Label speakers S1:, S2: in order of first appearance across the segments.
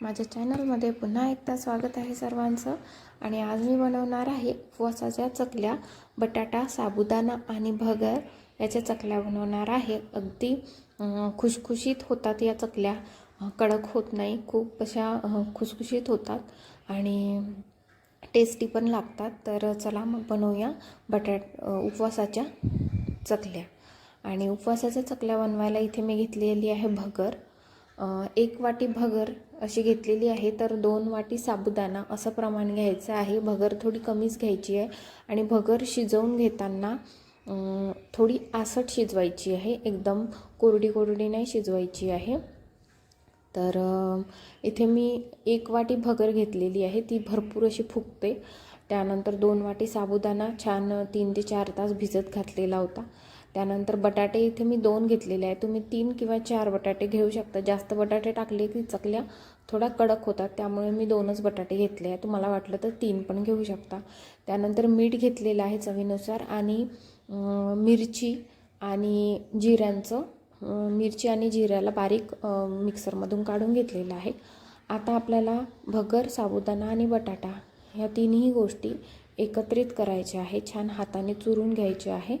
S1: माझ्या चॅनलमध्ये पुन्हा एकदा स्वागत आहे सर्वांचं. आणि आज मी बनवणार आहे उपवासाच्या चकल्या बटाटा साबुदाणा आणि भगर. याच्या चकल्या बनवणार आहे. अगदी खुशखुशीत होतात या चकल्या. कडक होत नाही. खूप अशा खुशखुशीत होतात. आणि टेस्टी पण लागतात. तर चला मग बनवूया बटाट उपवासाच्या चकल्या. आणि उपवासाच्या चकल्या बनवायला इथे मी घेतलेली आहे भगर. एक वाटी भगर अशी घेतलेली आहे तर दोन वाटी साबुदाणा असं प्रमाण घ्यायचं आहे. भगर थोडी कमीच घ्यायची आहे आणि भगर शिजवून घेताना थोडी आसट शिजवायची आहे. एकदम कोरडी कोरडी नाही शिजवायची आहे. तर इथे मी एक वाटी भगर घेतलेली आहे. ती भरपूर अशी फुगते. त्यानंतर दोन वाटी साबुदाणा छान तीन ते चार तास भिजत घातलेला होता. त्यानंतर बटाटे इथे मी दोन घेतलेले आहे तुम्ही तीन किंवा चार बटाटे घेऊ शकता. जास्त बटाटे टाकले की चकल्या थोडा कडक होतात. त्यामुळे मी दोनच बटाटे घेतले आहे तुम्हाला वाटलं तर तीन पण घेऊ शकता. त्यानंतर मीठ घेतलेलं आहे चवीनुसार आणि मिरची आणि जिऱ्यांचं मिरची आणि जिऱ्याला बारीक मिक्सरमधून काढून घेतलेलं आहे. आता आपल्याला भगर साबुदाणा आणि बटाटा ह्या तिन्ही गोष्टी एकत्रित करायच्या आहे. छान हाताने चुरून घ्यायचे आहे.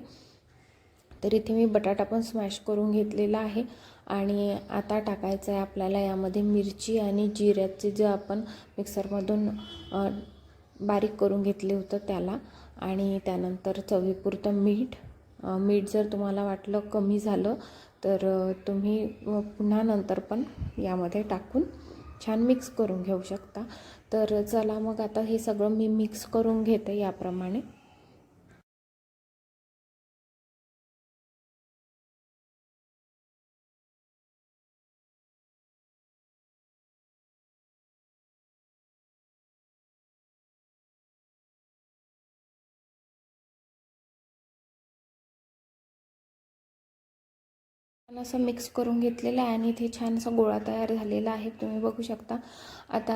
S1: तर इथे मी बटाटा पण स्मॅश करून घेतलेला आहे. आणि आता टाकायचं आहे आपल्याला यामध्ये मिरची आणि जिऱ्याचे जे आपण मिक्सरमधून बारीक करून घेतले होतं त्याला. आणि त्यानंतर चवीपुरतं मीठ. मीठ जर तुम्हाला वाटलं कमी झालं तर तुम्ही पुन्हा नंतर पण यामध्ये टाकून छान मिक्स करून घेऊ शकता. तर चला मग आता हे सगळं मी मिक्स करून घेते याप्रमाणे. छान असं मिक्स करून घेतलेलं आहे आणि इथे छान असा गोळा तयार झालेला आहे. तुम्ही बघू शकता. आता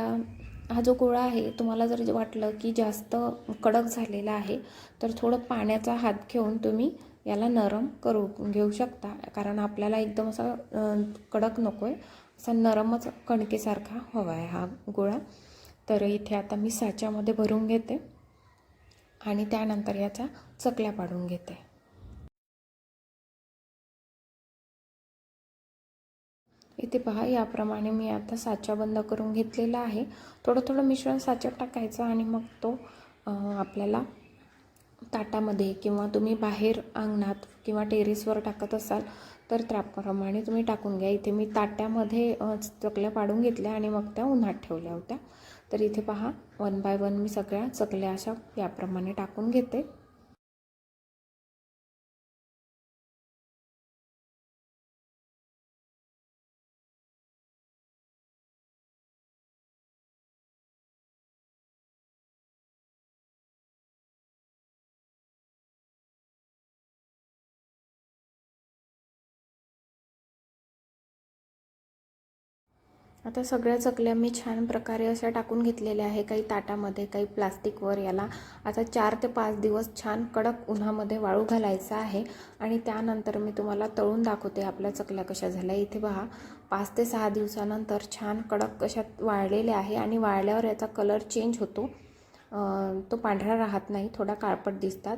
S1: हा जो गोळा आहे तुम्हाला जर वाटलं की जास्त कडक झालेला आहे तर थोडं पाण्याचा हात घेऊन तुम्ही याला नरम करू घेऊ शकता. कारण आपल्याला एकदम असा कडक नको आहे असा नरमच कणकेसारखा हवा आहे हा गोळा. तर इथे आता मी साच्यामध्ये भरून घेते आणि त्यानंतर याचा चकल्या पाडून घेते. इथे पहा याप्रमाणे मी आता साचा बंद करून घेतलेला आहे. थोडं थोडं मिश्रण साच्यात टाकायचं आणि मग तो आपल्याला ताटामध्ये किंवा तुम्ही बाहेर अंगणात किंवा टेरेसवर टाकत असाल तर त्याप्रमाणे तुम्ही टाकून घ्या. इथे मी ताट्यामध्ये चकल्या पाडून घेतल्या आणि मग त्या उन्हात ठेवल्या होत्या. तर इथे पहा वन बाय वन मी सगळ्या चकल्या अशा याप्रमाणे टाकून घेते. आता सगळ्या चकल्या मी छान प्रकारे अशा टाकून घेतलेल्या आहे. काही ताटामध्ये काही प्लास्टिकवर याला. आता चार ते पाच दिवस छान कडक उन्हामध्ये वाळू घालायचा आहे. आणि त्यानंतर मी तुम्हाला तळून दाखवते आपल्या चकल्या कशा झाल्या. इथे पहा पाच ते सहा दिवसानंतर छान कडक कशा वाळलेल्या आहे. आणि वाळल्यावर याचा कलर चेंज होतो. तो पांढरा राहत नाही थोडा काळपट दिसतात.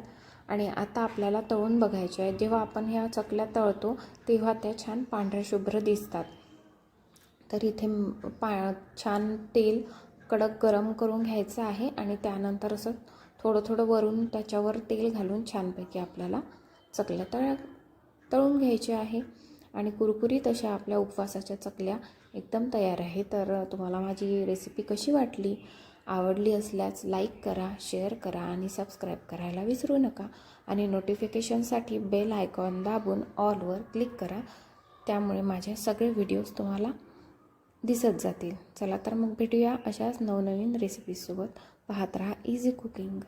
S1: आणि आता आपल्याला तळून बघायचे आहे. जेव्हा आपण ह्या चकल्या तळतो तेव्हा त्या छान पांढऱ्या शुभ्र दिसतात. तर इथे पा छान तेल कडक गरम करून घ्यायचं आहे आणि त्यानंतर असं थोडं थोडं वरून त्याच्यावर तेल घालून छानपैकी आपल्याला चकल्या तळ तळून घ्यायचे आहे. आणि कुरकुरीत अशा आपल्या उपवासाच्या चकल्या एकदम तयार आहे. तर तुम्हाला माझी रेसिपी कशी वाटली आवडली असल्यास लाईक करा शेअर करा आणि सबस्क्राईब करायला विसरू नका. आणि नोटिफिकेशनसाठी बेल आयकॉन दाबून ऑलवर क्लिक करा. त्यामुळे माझे सगळे व्हिडिओज तुम्हाला दिसत जातील. चला तर मग भेटूया अशाच नवनवीन रेसिपीजसोबत पाहत राहा इझी कुकिंग